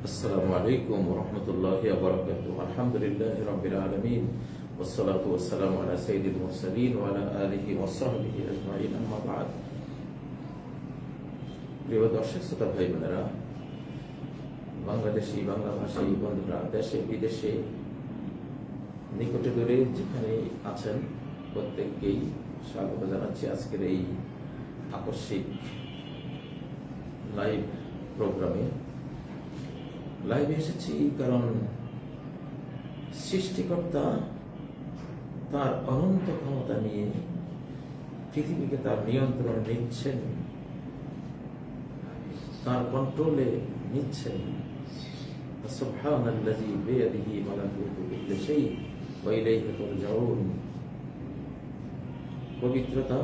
السلام عليكم ورحمة الله وبركاته الحمد لله رب العالمين والصلاة والسلام على سيد المرسلين وعلى آله وصحبه أجمعين أما بعد প্রিয় দর্শক শ্রোতা ভাই বোনেরা বাংলাদেশি বাংলা ভাষী বন্ধুরা দেশে বিদেশে নিকটে দূরে যেখানে আছেন প্রত্যেককেই স্বাগত জানাচ্ছি আজকের এই আকস্মিক লাইভ প্রোগ্রামে লাইভে এসেছি কারণ সৃষ্টিকর্তা তার অনন্ত ক্ষমতা নিয়ে পৃথিবীকে তার নিয়ন্ত্রণ নিচ্ছেন, তার কন্ট্রোলে নিচ্ছেন। সুবহানাল্লাযী বিয়াদিহি মালাকুতু কুল্লি শাই ওয়া পবিত্রতা,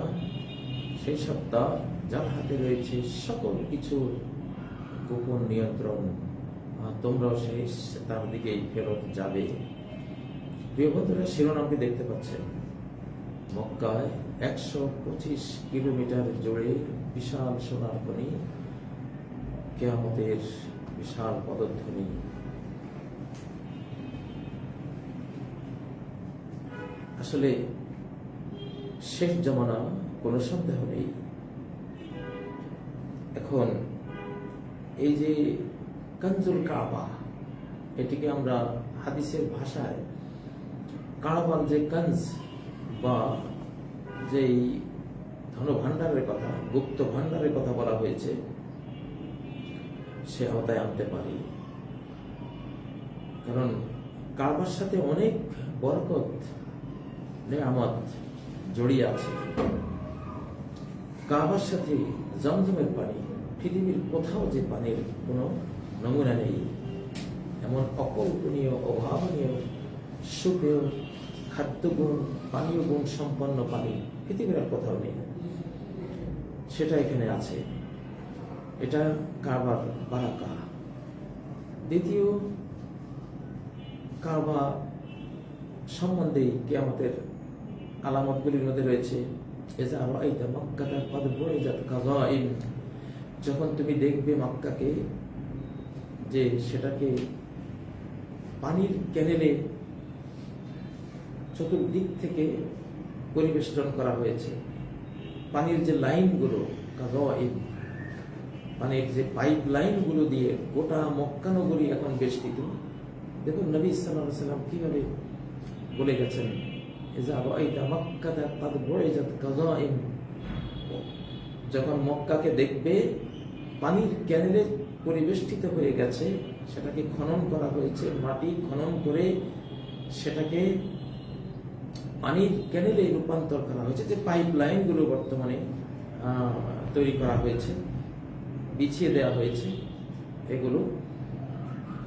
সেই সত্তা যার হাতে রয়েছে সকল কিছু গোপন নিয়ন্ত্রণ। তোমরাও সেই তার দিকেই ফেরত যাবে। প্রিয় বন্ধুরা শিরোনামটি দেখতে পাচ্ছেন। মক্কায় একশো পঁচিশ কিলোমিটার জুড়ে বিশাল সোনার খনি। কেয়ামতের বিশাল পদধ্বনি। আসলে শেষ জমানা কোনো সন্দেহ নেই। এখন এই যে কাঞ্জুল কাবা। এটিকে আমরা হাদিসের ভাষায় কাবার যে কাঞ্জ বা যেই ধন ভাণ্ডারের কথা, গুপ্ত ভাণ্ডারের কথা বলা হয়েছে, সে আওতায় আনতে পারি। কারণ কারবার সাথে অনেক বরকত, নেয়ামত জড়িয়ে আছে। কাবার সাথে জমজমের পানি, পৃথিবীর কোথাও যে পানির কোনো নমুনা নেই। এমন অকল্পনীয়, অভাবনীয় সুপেয় খাদ্যগুণ, পানীয় গুণ সম্পন্ন পানি পৃথিবীর কোথাও নেই। সেটা এখানে আছে। এটা কারবার বারাকা। দ্বিতীয়, কারবা সম্বন্ধে কেয়ামতের আলামতগুলির মধ্যে রয়েছে। কাযাইন। যখন তুমি দেখবে মক্কাকে যে সেটাকে পানির ক্যানেলে চতুর্দিক থেকে পরিবেষ্টন করা হয়েছে। পানির যে লাইনগুলো পানির যে পাইপ লাইনগুলো দিয়ে গোটা মক্কানগরী এখন বেষ্টিত। দেখুন, নবী সাল্লাহ সাল্লাম কীভাবে বলে গেছেন যখন মক্কাকে দেখবে, পানির ক্যানেলে পরিবেষ্টিত হয়ে গেছে, সেটাকে খনন করা হয়েছে, মাটি খনন করে সেটাকে পানির ক্যানেলে রূপান্তর করা হয়েছে, যে পাইপ লাইনগুলো বর্তমানে তৈরি করা হয়েছে, বিছিয়ে দেওয়া হয়েছে, এগুলো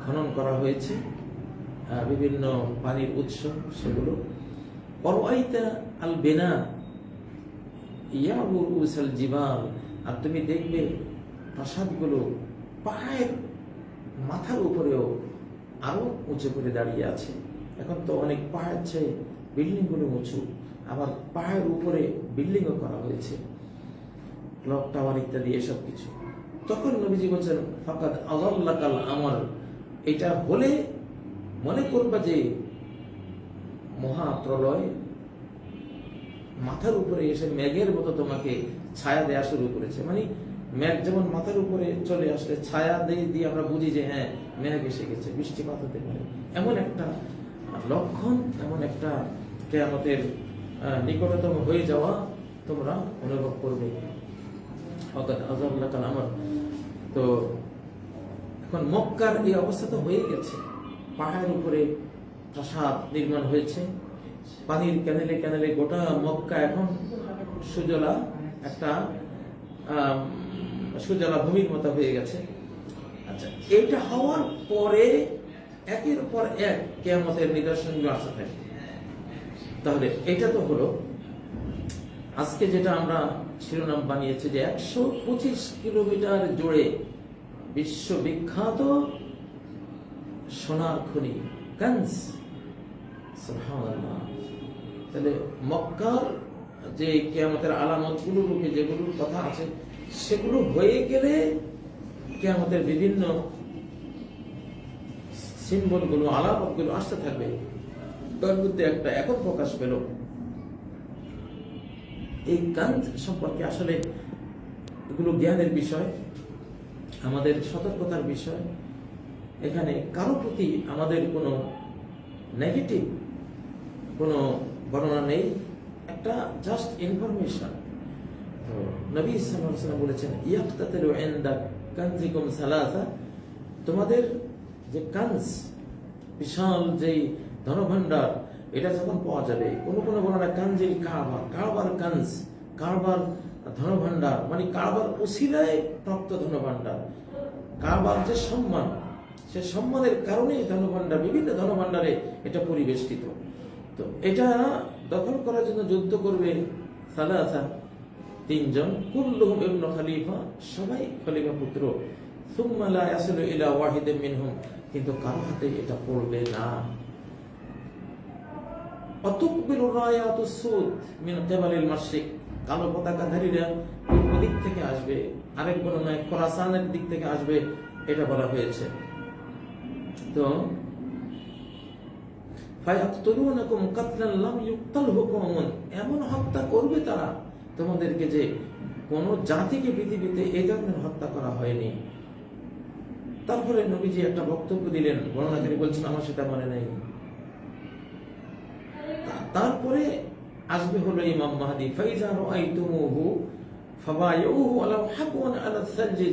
খনন করা হয়েছে বিভিন্ন পানির উৎস সেগুলো। পরওয়াইতা আল বেনা ইয়াবুর উসাল জিবাল আর তুমি দেখবে প্রাসাদগুলো পায়ের মাথার উপরেও আরও উঁচু করে দাঁড়িয়ে আছে। এখন তো অনেক পাহাড় চেয়ে বিল্ডিংগুলো উঁচু। আবার পাহাড়ের উপরে বিল্ডিংও করা হয়েছে। ক্লক টাওয়ার ইত্যাদি এসব কিছু। তখন নবীজি বলছেন, ফাকাদ আজাল্লাকাল আমার। এটা হলে মনে করবা যে মহাপ্রলয়। মাথার উপরে এসে মেঘের মতো তোমাকে ছায়া দেয়া শুরু করেছে। মানে মেঘ যেমন মাথার উপরে চলে আসলে ছায়া দিয়ে দিয়ে আমরা বুঝি যে হ্যাঁ মেঘ এসে গেছে, বৃষ্টিপাত হতে পারে। এমন একটা লক্ষণ, এমন একটা কেয়ামতের নিকটতম হয়ে যাওয়া তোমরা অনুভব করবে। অর্থাৎ আজাবুল্লাহ কাল আমার। তো এখন মক্কার এই অবস্থা তো হয়ে গেছে। পাহাড়ের উপরে প্রাসাদ নির্মাণ হয়েছে। পানির ক্যানেলে ক্যানেলে গোটা মক্কা এখন সুজলা একটা সুজলা ভূমির মতো হয়ে গেছে। আচ্ছা এটা হওয়ার পরে একের পর এক কেয়ামতের নিদর্শনগুলো আসতে থাকে। তাহলে এটা তো হলো, আজকে যেটা আমরা শিরোনাম বানিয়েছি যে একশো পঁচিশ কিলোমিটার জুড়ে বিশ্ববিখ্যাত সোনার খনি গঞ্জ তাহলে মক্কার যে কেয়ামতের আলামতগুলো রূপে যেগুলোর কথা আছে, সেগুলো হয়ে গেলে কেয়ামতের বিভিন্ন সিম্বলগুলো, আলামতগুলো আসতে থাকবে। তার মধ্যে একটা এখন প্রকাশ পেল। এই কান্ত সম্পর্কে আসলে এগুলো জ্ঞানের বিষয়, আমাদের সতর্কতার বিষয়। এখানে কারও প্রতি আমাদের কোনো নেগেটিভ কোনো বর্ণনা নেই। একটা জাস্ট ইনফরমেশন তো নবী সাল্লাম বলেছেন ইয়াক্তাতিলু কানজিকুম সালাসা। তোমাদের যে কানজ বিশাল যেই ধনভাণ্ডার এটা যখন পাওয়া যাবে কোন কোন বর্ণনা কানজিল কারবার কারবার কানজ কারবার ধনভাণ্ডার মানে কারবার ওসিলায় প্রাপ্ত ধনভাণ্ডার। কারবার যে সম্মান সে সম্মানের কারণেই ধনভাণ্ডার বিভিন্ন ধনভাণ্ডারে এটা পরিবেষ্টিত। তো এটা দখল করার জন্য যুদ্ধ করবে সালাসা তিনজন। কুল্লুহুম ইবনু খলিফা, সবাই খলিফা পুত্র। সুম্মা লা ইয়াসিলু ইলা ওয়াহিদিন মিনহুম। কিন্তু হাতে এটা পড়বে না? অতুকবিল সুদ মিন মাশরিক কালো পতাকাধারীরা পূর্ব দিক থেকে আসবে, আরেক বর্ণনায় খোরাসানের দিক থেকে আসবে, এটা বলা হয়েছে। তো এমন হত্যা করবে তারা তোমাদেরকে যে কোন জাতিকে পৃথিবীতে এই ধরনের হত্যা করা হয়নি। তারপরে নবীজি একটা বক্তব্য দিলেন বর্ণনাকারী বলছেন, আমার সেটা মনে নেই। তারপরে আসবে হলো ইমাম মাহাদি, ফাইজা রাআইতুমুহু ফাবায়ুহু আলা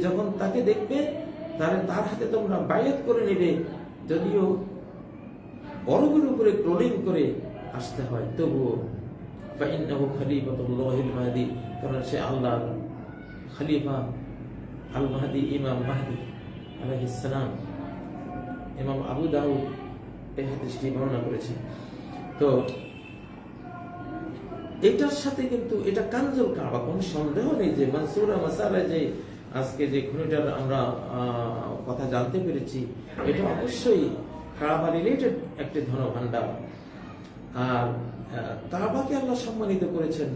যখন তাকে দেখবে তার হাতে তোমরা বায়াত করে নেবে। যদিও বরফের উপরে ক্রোলিং করে আসতে হয়। তবুও ফাইন্নাহু খলিফাতুল্লাহিল মাহদি কারণ সে আল্লাহর খলিফা আল মাহদি ইমাম মাহদি আলাইহিস ইমাম আবু দাউদ এই হাদিসটি বর্ণনা করেছে। তো এটার সাথে কিন্তু এটা কানজুল কাবা, কোনো সন্দেহ নেই যে মানসুরা মাসালা যে আজকে যে খুনিটার আমরা কথা জানতে পেরেছি, এটা অবশ্যই কাবা রিলেটেড একটি ধন ধনভাণ্ডার। আর কাবাকে আল্লাহ সম্মানিত করেছেন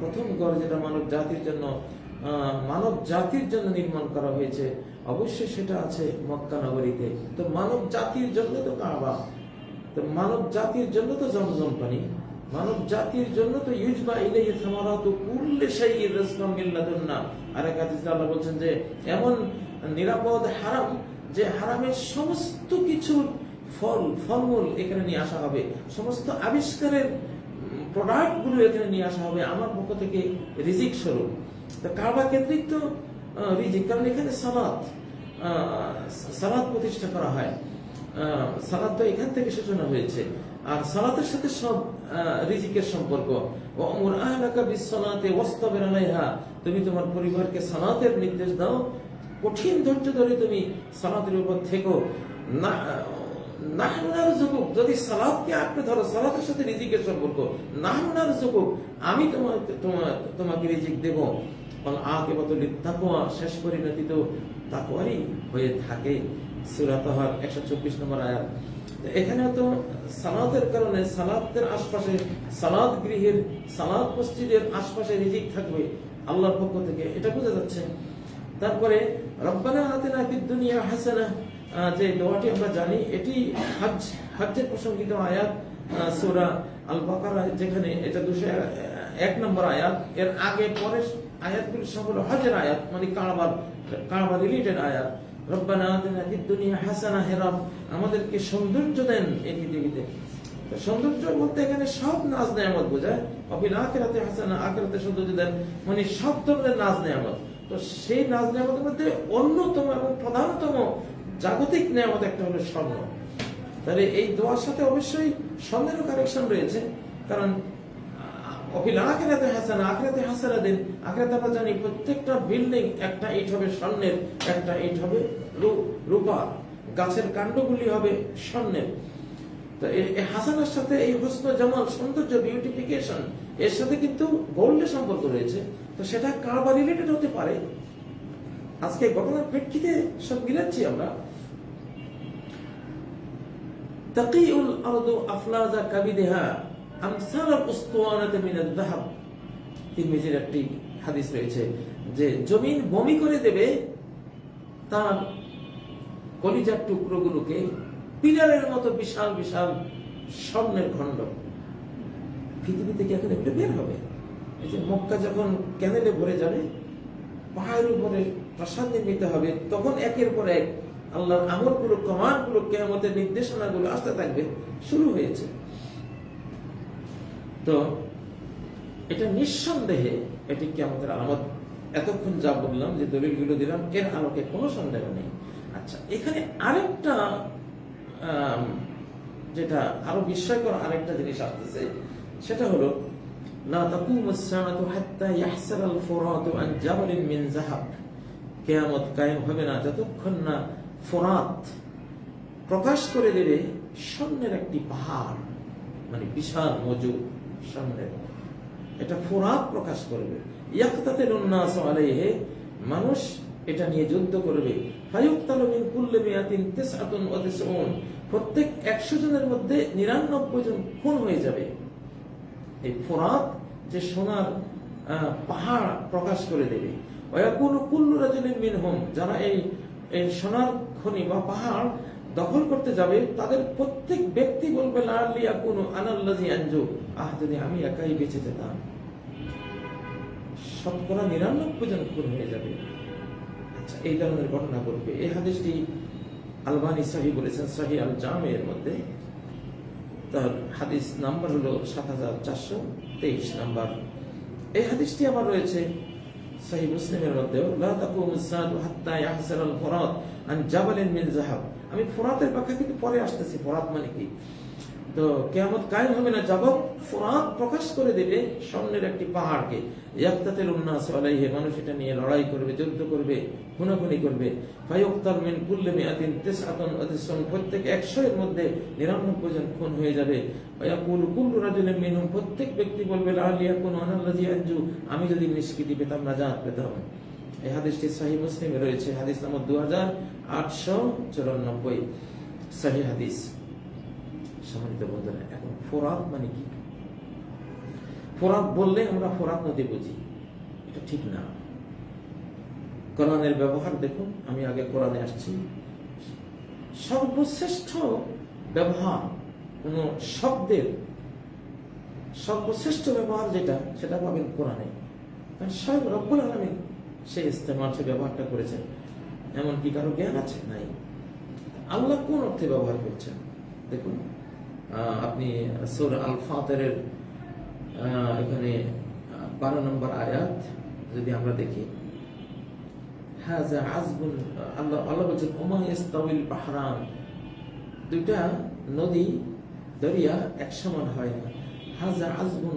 প্রথম ঘর যেটা মানব জাতির জন্য মানব জাতির জন্য নির্মাণ করা হয়েছে, অবশ্যই সেটা আছে মক্কা নগরীতে। তো মানব জাতির জন্য তো কাবা, তো মানব জাতির জন্য তো জমজম পানি। মানব জাতির জন্য তো ইউজবা ইলাইহি সামারাতু বলছেন যে, এমন নিরাপদ হারাম, যে হারামের সমস্ত কিছুর ফল, ফলমূল এখানে নিয়ে আসা হবে। সমস্ত আবিষ্কারের প্রোডাক্টগুলো এখানে নিয়ে আসা হবে। আমার পক্ষ থেকে রিজিক স্বরূপ। তো কাবা কেন্দ্রিক তো রিজিক, কারণ এখানে সালাত সালাদ প্রতিষ্ঠা করা হয়। সালাদ তো এখান থেকে সূচনা হয়েছে। আর সালাতের সাথে সব রিজিকের সম্পর্ক। ও অমর আহলাকা বিশ্বনাথে ওয়াস্তাবির আলাইহা, তুমি তোমার পরিবারকে সালাতের নির্দেশ দাও। কঠিন ধৈর্য ধরে তুমি সালাতের উপর থেকো। না নাহনুনার যুবক যদি সালাদকে আঁকড়ে ধরো, সালাতের সাথে রিজিকের সম্পর্ক। নাহনুনার যুবক আমি তোমার তোমার তোমাকে রিজিক দেবো। ফল আগে বদলি তাকোয়া শেষ পরিণতি তো তাকোয়ারই হয়ে থাকে। সুরাতহার একশো চব্বিশ নম্বর আয়াত। এখানে তো সালাতের কারণে সালাতের আশপাশে সালাদ গৃহের সালাদ মসজিদের আশপাশে রিজিক থাকবে আল্লাহর পক্ষ থেকে, এটা বোঝা যাচ্ছে। তারপরে, রব্বানা দুনিয়া হাসানা যে দোয়াটি আমরা জানি, এটি হজ হজ্জের প্রসঙ্গিত আয়াত সূরা আল বাকারা যেখানে এটা দুশো এক নম্বর আয়াত। এর আগে পরে আয়াতগুলি সব হলো হজের আয়াত মানে কারবার কারবার রিলেটেড আয়াত। রব্বানা ফিদ দুনিয়া হাসানা হে আমাদেরকে সৌন্দর্য দেন এই পৃথিবীতে। সৌন্দর্য বলতে এখানে সব নাজ নেয়ামত বোঝায়। অফিল আখেরাতে হাসানা, আখেরাতে সৌন্দর্য দেন মানে সব ধরনের নাজ নেয়ামত। তো সেই নাজ নেয়ামতের মধ্যে অন্যতম এবং প্রধানতম জাগতিক নেয়ামত একটা হলো স্বর্ণ। তাহলে এই দোয়ার সাথে অবশ্যই স্বর্ণেরও কানেকশন রয়েছে, কারণ আখেরাতে আখেরাতে হাসানা আখেরাতে আমরা জানি প্রত্যেকটা বিল্ডিং একটা ইট হবে স্বর্ণের, একটা ইট হবে রূপা। গাছের কাণ্ডগুলি হবে স্বর্ণের। তো সাথে এই জামাল সৌন্দর্য বিউটিফিকেশন এর সাথে কিন্তু গোল্ডের সম্পর্ক রয়েছে। তো সেটা কারবার রিলেটেড হতে পারে? আজকে ঘটনার প্রেক্ষিতে সব মিলাচ্ছি আমরা। তাকিউল আরদু আফলাজা কাবিদেহা। তিরমিজির একটি হাদিস রয়েছে যে জমিন বমি করে দেবে, তার কলিজার টুকরোগুলোকে পিলারের মতো বিশাল বিশাল স্বর্ণের খণ্ড। পৃথিবী থেকে এখন একটু বের হবে? এই যে মক্কা যখন ক্যানেলে ভরে যাবে, পাহাড়ের উপরে প্রাসাদ নির্মিত হবে, তখন একের পর এক আল্লাহর আমলগুলো কমানগুলো কেয়ামতের নির্দেশনাগুলো আসতে থাকবে, শুরু হয়েছে। তো এটা নিঃসন্দেহে এটি কি আমাদের আলামত, এতক্ষণ যা বললাম যে দলিলগুলো দিলাম, এর আলোকে কোনো সন্দেহ নেই। আচ্ছা এখানে আরেকটা যেটা আরও বিস্ময়কর আরেকটা জিনিস আসতেছে, সেটা হলো, লা তাকুমু সাআতু হাত্তা ইয়াহসাল আল ফুরাতু আন জাবালিন মিন যাহাব। কিয়ামত কায়েম হবে না যতক্ষণ না ফোরাত প্রকাশ করে দেবে স্বর্ণের একটি পাহাড় মানে বিশাল মজুদ। স্বর্ণের এটা ফোরাত প্রকাশ করবে। আলাইহে, মানুষ এটা নিয়ে যুদ্ধ করবে। প্রত্যেক 100 জনের মধ্যে 99 জন খুন হয়ে যাবে। এই ফোরাত যে সোনার পাহাড় প্রকাশ করে দেবে। ওয়াকুলু কুল্লু রাজুলিন মিনহুম, যারা এই সোনার খনি বা পাহাড় দখল করতে যাবে, তাদের প্রত্যেক ব্যক্তি বলবে লাল্লি আকুনু আনাল্লাজি আহ, যদি আমি একাই বেঁচে যেতাম, শতকরা নিরানব্বই জন খুন হয়ে যাবে। আচ্ছা এই ধরনের ঘটনা ঘটবে। এই হাদিসটি আলবানি সাহি বলেছেন, সাহি আল জাম এর মধ্যে। তার হাদিস নাম্বার হলো সাত হাজার চারশো তেইশ নাম্বার। এই হাদিসটি আবার রয়েছে সাহি মুসলিমের মধ্যেও, লা তাকুমু সাআতু হাত্তা ইয়াহসারাল ফুরাত আন জাবালিন মিন আমি ফোরাতের ব্যাখ্যা কিন্তু পরে আসতেছি, ফোরাত মানে কি? তো কেয়ামত কায়েম হবে না, যাব ফোরাত প্রকাশ করে দেবে স্বর্ণের একটি পাহাড়কে। ইয়াক্তাতেল উন্নাস আলাইহে, মানুষ এটা নিয়ে লড়াই করবে, যুদ্ধ করবে, খুনাখুনি করবে। ফায়ুক্তার মিন কুল্লি মিয়াতিন তিসআতুন ওয়া তিসউন প্রত্যেক 100 এর মধ্যে 99 জন খুন হয়ে যাবে। ওয়াকুল কুল্লু রাজুলিন মিনহুম, প্রত্যেক ব্যক্তি বলবে লা লিয়াকুনু আনাল্লাযী আনজু, আমি যদি নিষ্কৃতি পেতাম নাজাত পেতাম। এই হাদিসটি সহিহ মুসলিমে রয়েছে। হাদিস নম্বর 2894 সহিহ হাদিস। সম্মানিত বন্ধুরা, এখন ফোরাত মানে কি? ফোরাত বললে আমরা ফোরাত নদী বুঝি। এটা ঠিক না। কোরআনের ব্যবহার দেখুন, আমি আগে কোরআনে আসছি। সর্বশ্রেষ্ঠ ব্যবহার কোন শব্দের সর্বশ্রেষ্ঠ ব্যবহার যেটা, সেটা পাবেন কোরআনে। কারণ সব রব্বুল সে ইস্তেমাল সে ব্যবহারটা করেছেন। এমন কি কারও জ্ঞান আছে? নাই। আল্লাহ কোন অর্থে ব্যবহার করছেন? দেখুন আপনি সুর আল ফাতের এখানে বারো নম্বর আয়াত যদি আমরা দেখি। হাজা আল্লাহ আল্লাহ বলছেন দুইটা নদী, দরিয়া হয় আজবুন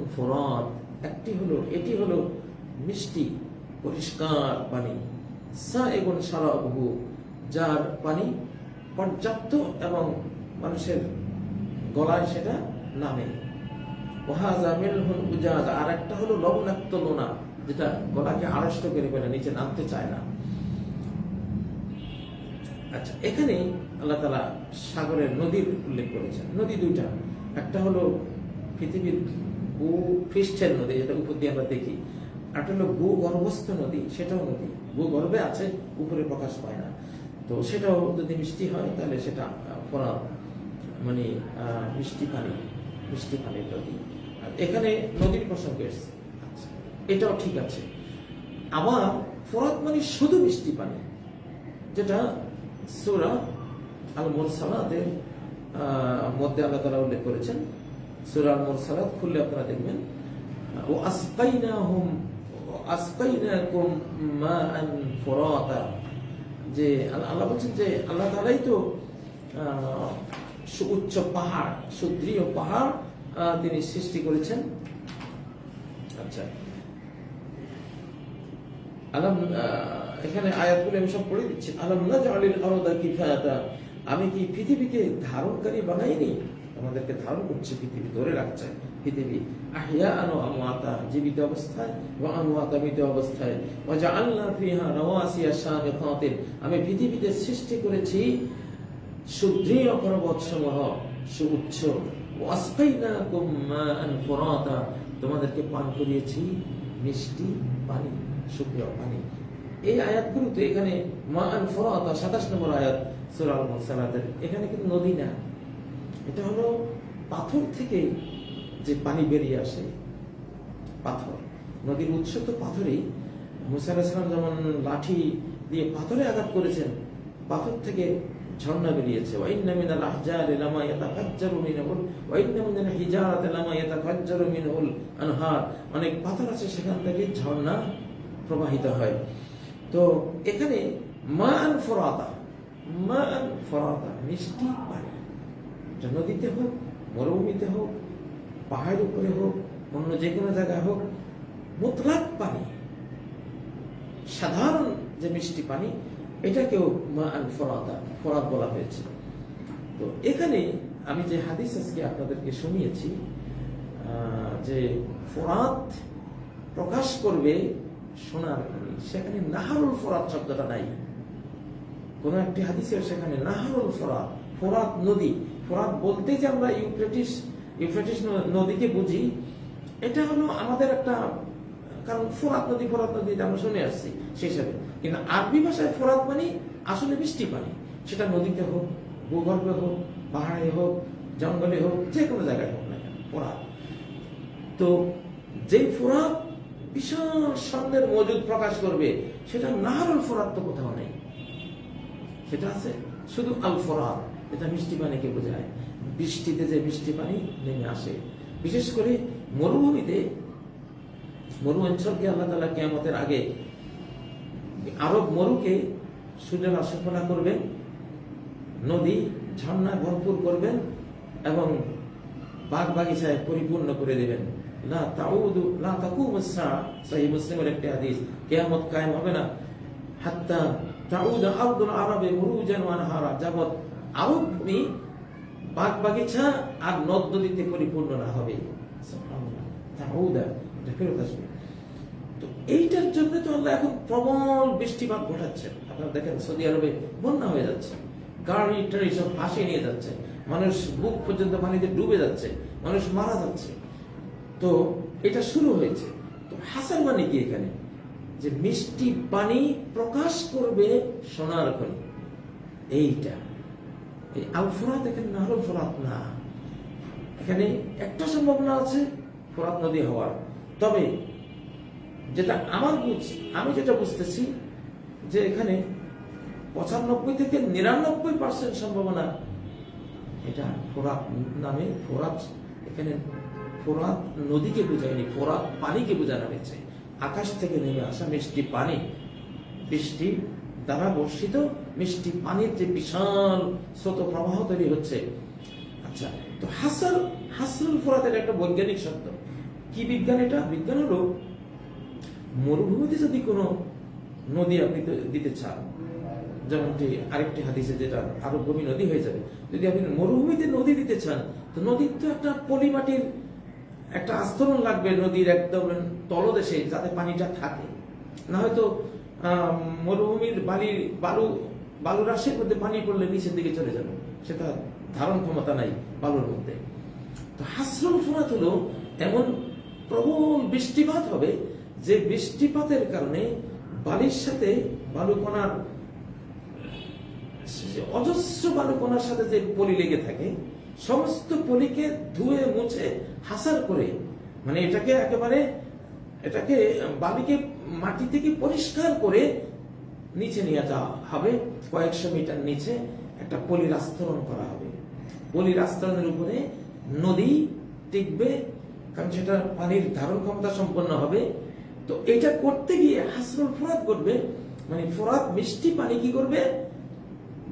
একটি হলো, এটি হলো মিষ্টি। পরিষ্কার পানি। সা এবং সারা বহু যার পানি পর্যাপ্ত এবং মানুষের গলায় সেটা নামে। ওহাজা উজাজ আর একটা হলো লবণাক্ত লোনা যেটা গলাকে আড়ষ্ট করে ফেলে, নিচে নামতে চায় না। আচ্ছা এখানে আল্লাহ তালা সাগরের নদীর উল্লেখ করেছেন। নদী দুইটা, একটা হলো পৃথিবীর ভূ পৃষ্ঠের নদী, যেটা উপর দিয়ে আমরা দেখি। একটা হলো ভূগর্ভস্থ নদী সেটাও নদী। ভূগর্ভে আছে উপরে প্রকাশ পায় না। তো সেটাও যদি মিষ্টি হয় তাহলে সেটা ফোড়া মানে মিষ্টি পানি মিষ্টি পানির নদী। এখানে নদীর প্রসঙ্গ এসছে। আচ্ছা, এটাও ঠিক আছে। আবার ফরাত মানে শুধু মিষ্টি পানি যেটা সুরা আল মোরসালাতের মধ্যে আল্লাহ তালা উল্লেখ করেছেন। সুরা আল মোরসালাত খুললে আপনারা দেখবেন ও আসকাইনা হুম যে আল্লাহ বলছেন যে আল্লাহ তালাই তো আহ, সুউচ্চ পাহাড় সুদৃঢ় পাহাড় তিনি সৃষ্টি করেছেন। আচ্ছা। আলম এখানে আয়াতগুলো আমি সব পড়ে দিচ্ছি। আলম না জালিল আরদা কিফায়াতা। আমি কি পৃথিবীকে ধারণকারী বানাইনি? আমাদেরকে ধারণ করছে পৃথিবী ধরে রাখছে। পৃথিবী। আহিয়া আনো আমওয়াতা, জীবিত অবস্থায় ওয়া আমওয়াতা, মৃত অবস্থায়। ওয়া জাআলনা ফিহা রাওয়াসিয়া শামিখাতিন আমি পৃথিবীতে সৃষ্টি করেছি সুদৃঢ় পর্বতসমূহ, সুউচ্চ। ওয়াসকাইনাকুম মাআন ফুরাতা। তোমাদেরকে পান করিয়েছি মিষ্টি পানি, শুকনো পানি। এই আয়াতগুলোতে এখানে মা আল ফরাত, সাতাশ নম্বর আয়াত, সূরা আল এখানে কিন্তু নদী না। এটা হলো পাথর থেকে যে পানি বেরিয়ে আসে, পাথর। নদীর উৎস তো পাথরেই। মুসা আলাহিসাম যেমন লাঠি দিয়ে পাথরে আঘাত করেছেন, পাথর থেকে ঝর্ণা বেরিয়েছে। আনহার। অনেক পাথর আছে, সেখান থেকে ঝর্ণা প্রবাহিত হয়। তো এখানে মা আন ফরাতা মা আন ফরাতা, মিষ্টি পানি। নদীতে হোক, মরুভূমিতে হোক পাহাড়ের উপরে হোক, অন্য যে কোনো জায়গায় হোক, মুতলাক পানি, সাধারণ যে মিষ্টি পানি, এটাকেও আল ফরাদা বলা হয়েছে। তো এখানে আমি যে হাদিস আজকে আপনাদেরকে শুনিয়েছি যে ফরাত প্রকাশ করবে সোনার খনি সেখানে নাহারুল ফরাত শব্দটা নাই। কোন একটি হাদিসের সেখানে নাহারুল ফরাত ফরাত নদী ফরাত বলতে যে আমরা ইউফ্রেটিস ইউফ্রেটিস নদীকে বুঝি, এটা হলো আমাদের একটা, কারণ ফোরাত নদী ফোরাত নদী আমরা শুনে আসছি সেই হিসাবে কিন্তু আরবি ভাষায় ফোরাত মানে আসলে বৃষ্টি পানি। সেটা নদীতে হোক, ভূগর্ভে হোক, পাহাড়ে হোক, জঙ্গলে হোক, যে কোনো জায়গায় হোক না কেন, ফোরাত। তো যেই ফোরাত বিশাল স্বর্ণের মজুদ প্রকাশ করবে, সেটা নাহারুল ফোরাত তো কোথাও নেই। সেটা আছে, শুধু আল ফরাত এটা মিষ্টি পানিকে বোঝায়। বৃষ্টিতে যে মিষ্টি পানি নেমে আসে। বিশেষ করে মরুভূমিতে, মরু অঞ্চলকে আল্লাহ তালা কেয়ামতের আগে আরব মরুকে সূর্যের আশঙ্কনা করবেন, নদী, ঝর্ণা ভরপুর করবেন এবং বাগ বাগিচায় পরিপূর্ণ করে দেবেন। লা তাউদু, লা তাকুম আস-সাআ সহিহ মুসলিমের একটি হাদিস, কিয়ামত কায়েম হবে না। হাত্তা তাউদ আরদুল আরবে মুরুজান ওয়া আনহারা যাবত আরব ভূমি বাগ বাগিচা আর নদ নদীতে পরিপূর্ণ না হবে। ফেরত আসবে। তো এইটার জন্য তো আল্লাহ এখন প্রবল বৃষ্টিপাত ঘটাচ্ছেন আপনারা দেখেন, সৌদি আরবে বন্যা হয়ে যাচ্ছে। গাড়ি টাড়ি সব ভাসিয়ে নিয়ে যাচ্ছে। মানুষ বুক পর্যন্ত পানিতে ডুবে যাচ্ছে। মানুষ মারা যাচ্ছে। তো এটা শুরু হয়েছে। তো হাসার মানে কি এখানে? যে মিষ্টি পানি প্রকাশ করবে সোনার খনি। এইটা। এই আল ফোরাত এখানে নাহরুল ফোরাত না। এখানে একটা সম্ভাবনা আছে ফোরাত নদী হওয়ার। তবে যেটা আমার বুঝ আমি যেটা বুঝতেছি যে এখানে পঁচানব্বই থেকে নিরানব্বই পার্সেন্ট সম্ভাবনা এটা ফোরাত নামে ফোরাত এখানে ফোরাত নদীকে বোঝায়নি ফোরাত পানিকে বোঝানো হয়েছে। আকাশ থেকে নেমে আসা মিষ্টি পানি বৃষ্টি দ্বারা বর্ষিত মিষ্টি পানির যে বিশাল স্রোত প্রবাহ তৈরি হচ্ছে। আচ্ছা তো হাসাল হাসরুল ফোরাতের একটা বৈজ্ঞানিক শব্দ। কি বিজ্ঞান এটা? বিজ্ঞান হলো মরুভূমিতে যদি কোনো নদী আপনি দিতে চান, যেমনটি আরেকটি হাদিসে যেটা আরও ভূমি নদী হয়ে যাবে। যদি আপনি মরুভূমিতে নদী দিতে চান, তো নদীর তো একটা পলিমাটির একটা আস্তরণ লাগবে, নদীর একদম তলদেশে যাতে পানিটা থাকে। না হয়তো মরুভূমির বালির বালু বালু রাশির মধ্যে পানি পড়লে নিচের দিকে চলে যাবে। সেটা ধারণ ক্ষমতা নাই বালুর মধ্যে। তো হাসরুল ফুরাত হলো এমন প্রবল বৃষ্টিপাত হবে যে বৃষ্টিপাতের কারণে বালির সাথে বালুকণার অজস্র বালুকণার সাথে যে পলি লেগে থাকে, সমস্ত পলিকে ধুয়ে মুছে হাসার করে মানে এটাকে একেবারে এটাকে বালিকে মাটি থেকে পরিষ্কার করে নিচে নিয়ে যাওয়া হবে। কয়েকশো মিটার নিচে একটা পলির আস্তরণ করা হবে। পলির আস্তরণের উপরে নদী টিকবে, কারণ সেটা পানির ধারণ ক্ষমতা সম্পন্ন হবে। তো এটা করতে গিয়ে হাসরুল ফোরাত করবে। মানে ফোরাত মিষ্টি পানি কি করবে?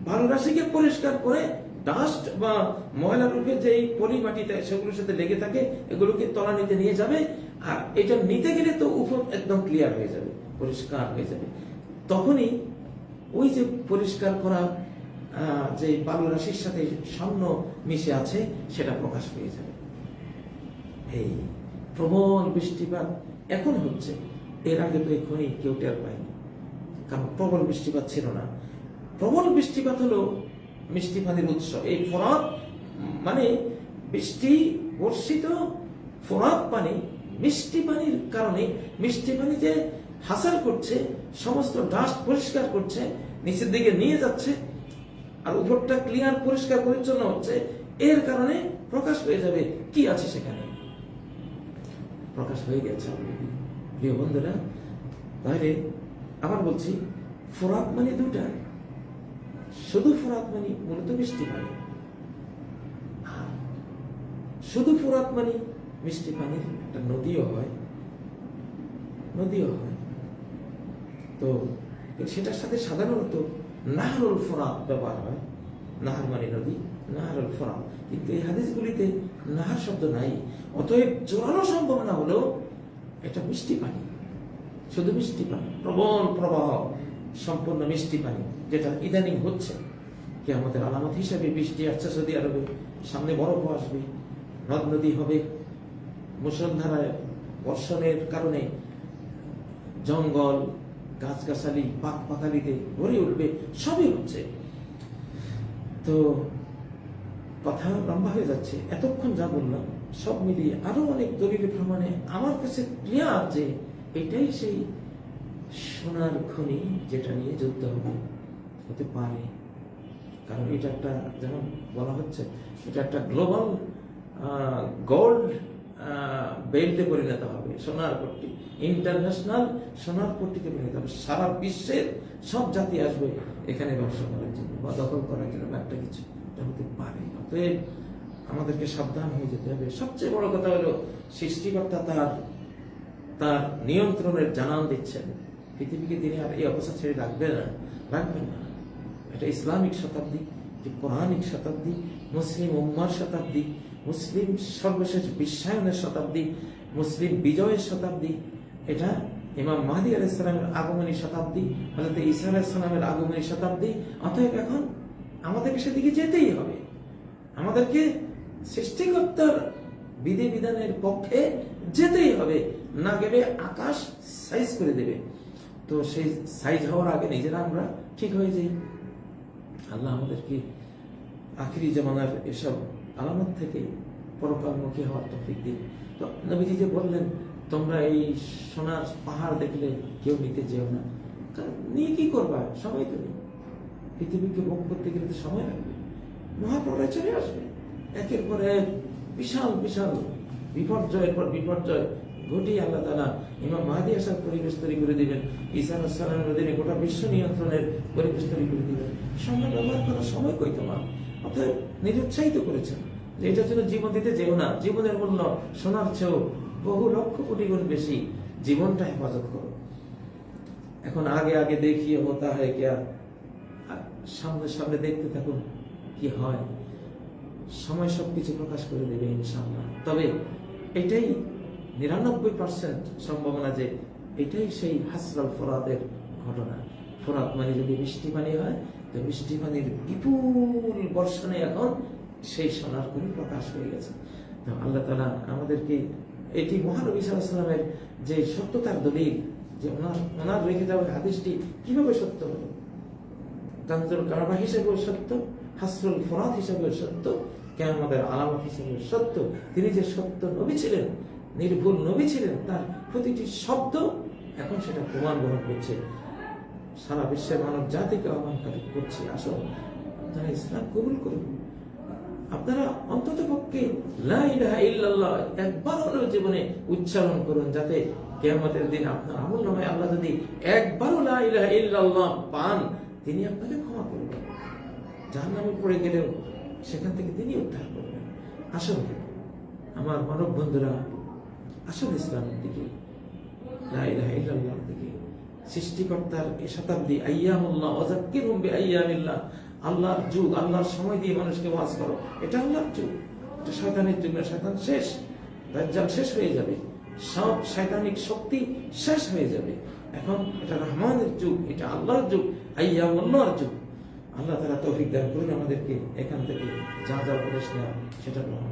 ভালোরাশিকে পরিষ্কার করে ডাস্ট বা ময়লা রূপে যে পরিমাটিতে সেগুলোর সাথে লেগে থাকে, এগুলোকে তলানিতে নিয়ে যাবে। আর এটা নিতে গেলে তো উপর একদম ক্লিয়ার হয়ে যাবে, পরিষ্কার হয়ে যাবে। তখনই ওই যে পরিষ্কার করা যে বালু রাশির সাথে স্বর্ণ মিশে আছে, সেটা প্রকাশ পেয়ে যাবে। এই প্রবল বৃষ্টিপাত এখন হচ্ছে, এর আগে তো এখনই কেউ টের পায়নি, কারণ প্রবল বৃষ্টিপাত ছিল না। প্রবল বৃষ্টিপাত হলো মিষ্টি পানির উৎস। এই ফোরাত মানে বৃষ্টি বর্ষিত ফোরাত পানি, মিষ্টি পানির কারণে মিষ্টি পানিতে হাসার করছে, সমস্ত ডাস্ট পরিষ্কার করছে, নিচের দিকে নিয়ে যাচ্ছে, আর উপরটা ক্লিয়ার পরিষ্কার পরিচ্ছন্ন হচ্ছে, এর কারণে প্রকাশ হয়ে যাবে কি আছে সেখানে। প্রকাশ হয়ে গেছে প্রিয় বন্ধুরা, তাহলে আবার বলছি, ফোরাত মানে দুটা শুধু ফোরাত মানে মূলত মিষ্টি পানি। শুধু ফোরাত মানে মিষ্টি পানির একটা নদীও হয়। নদীও হয়। তো সেটার সাথে সাধারণত নাহরুল ফোরাত ব্যবহার হয়। নাহার মানে নদী, নাহারুল ফোরাত। কিন্তু এই হাদিসগুলিতে নাহার শব্দ নাই। অতএব জোরালো সম্ভাবনা হলো এটা মিষ্টি পানি। শুধু মিষ্টি পানি, প্রবল প্রবাহ, সম্পূর্ণ মিষ্টি পানি। যেটা ইদানিং হচ্ছে কি আমাদের আলামত হিসাবে বৃষ্টি আসছে, সৌদি আরবে সামনে বরফ আসবে নদ নদী হবে। মুসলধারায় বর্ষণের কারণে জঙ্গল, গাছগাছালি পাক পাখালিতে ভরে উঠবে, সবই হচ্ছে। তো কথা লম্বা হয়ে যাচ্ছে, এতক্ষণ যা বললাম, সব মিলিয়ে আরও অনেক দলিল প্রমাণে আমার কাছে ক্লিয়ার যে এটাই সেই সোনার খনি যেটা নিয়ে যুদ্ধ হবে। হতে পারে। কারণ এটা একটা যেমন বলা হচ্ছে, এটা একটা গ্লোবাল গোল্ড বেল্টে পরিণত হবে, সোনার পট্টি। ইন্টারন্যাশনাল সোনার পট্টিতে পরিণত হবে। সারা বিশ্বের সব জাতি আসবে এখানে ব্যবসা করার জন্য বা দখল করার জন্য একটা কিছু। এটা হতে পারে। অতএব আমাদেরকে সাবধান হয়ে যেতে হবে। সবচেয়ে বড় কথা হলো, সৃষ্টিকর্তা তার তার নিয়ন্ত্রণের জানান দিচ্ছেন। পৃথিবীকে তিনি আর এই অবস্থা ছেড়ে রাখবেন না রাখবেন না। এটা ইসলামিক শতাব্দী, এটি কোরআনিক শতাব্দী, মুসলিম উম্মার শতাব্দী, মুসলিম সর্বশেষ বিশ্বায়নের শতাব্দী, মুসলিম বিজয়ের শতাব্দী। এটা ইমাম মাহাদি আলাইসালামের আগমনী শতাব্দী হজরত ঈসা আলাইসালামের আগমনী শতাব্দী। অতএব এখন আমাদেরকে সেদিকে যেতেই হবে। আমাদেরকে সৃষ্টিকর্তার বিধি বিধানের পক্ষে যেতেই হবে। না গেলে আকাশ সাইজ করে দেবে। তো সেই সাইজ হওয়ার আগে নিজেরা আমরা ঠিক হয়ে যাই। আল্লাহ আমাদেরকে আখিরি জামানার এসব আলামত থেকে পরকালমুখী হওয়ার তফিক দিন। তো নবীজি যে বললেন, তোমরা এই সোনার পাহাড় দেখলে কেউ নিতে যেও না। কারণ নিয়ে কি করবা? সময় তো পৃথিবীকে ভোগ করতে গেলে তো সময় লাগবে। মহাপ্রলয় চলে আসবে। একের পর বিশাল বিশাল বিপর্যয়ের পর বিপর্যয় ঘটিয়ে আল্লাহ তালা ইমাম মাহাদি আসার পরিবেশ তৈরি করে দিবেন ঈসা আলাহিসাল্লামের অধীনে গোটা বিশ্ব নিয়ন্ত্রণের পরিবেশ তৈরি করে দিবেন সময় ব্যবহার করার সময় কই তোমার অতএব নিরুৎসাহিত করেছেন যে এটার জন্য জীবন দিতে যেও না, জীবনের মূল্য সোনার চেয়েও বহু লক্ষ কোটি গুণ বেশি জীবনটা হেফাজত করো। এখন আগে আগে দেখিয়ে হতা হয় কিয়া সামনে সামনে দেখতে থাকুন কি হয়। সময় সবকিছু প্রকাশ করে দেবে ইনশাআল্লাহ। তবে এটাই নিরানব্বই পার্সেন্ট সম্ভাবনা যে এটাই সেই হাসরাল ফরাতের ঘটনা। ফরাত মানে যদি বৃষ্টি পানি হয়, তো বৃষ্টি পানির বিপুল বর্ষণে এখন সেই সোনার খনি প্রকাশ হয়ে গেছে। তো আল্লাহ তালা আমাদেরকে এটি মহানবী সাল্লামের যে সত্যতার দলিল, যে ওনার ওনার রেখে যাওয়া হাদিসটি কীভাবে সত্য হলো? কাঞ্জুল কারবা হিসেবেও সত্য, হাসরুল ফরাত হিসেবেও সত্য কেন আমাদের আলামত হিসেবে সত্য। তিনি যে সত্য নবী ছিলেন নির্ভুল নবী ছিলেন, তার প্রতিটি শব্দ এখন সেটা প্রমাণ গ্রহণ করছে। সারা বিশ্বের মানব জাতিকে আহ্বান করছে। আসো, আপনারা ইসলাম কবুল করুন। আপনারা অন্তত পক্ষে একবার হলেও জীবনে উচ্চারণ করুন, যাতে কেয়ামতের দিন আপনার আমল নামায় আল্লাহ যদি একবারও ইল্লাল্লাহ পান, তিনি আপনাকে ক্ষমা করবেন। যার নামে পড়ে গেলেও সেখান থেকে তিনি উদ্ধার করবেন। আসুন, আমার মানব বন্ধুরা আসুন ইসলামের দিকে দিকে, সৃষ্টিকর্তার এই শতাব্দী আইয়ামুল্লাহ অজাক্কিরহুম বিআইয়ামিল্লাহ, আল্লাহর যুগ, আল্লাহর সময় দিয়ে মানুষকে ওয়াজ করো, এটা আল্লাহর যুগ। এটা শয়তানের যুগ না, শয়তান শেষ, দাজ্জাল শেষ হয়ে যাবে, সব শয়তানিক শক্তি শেষ হয়ে যাবে। এখন এটা রহমানের যুগ, এটা আল্লাহর যুগ আইয়ামুল্লাহর যুগ। আল্লাহ তারা তৌফিক দান করুন আমাদেরকে, এখান থেকে যা যা উপদেশ নেওয়া সেটা গ্রহণ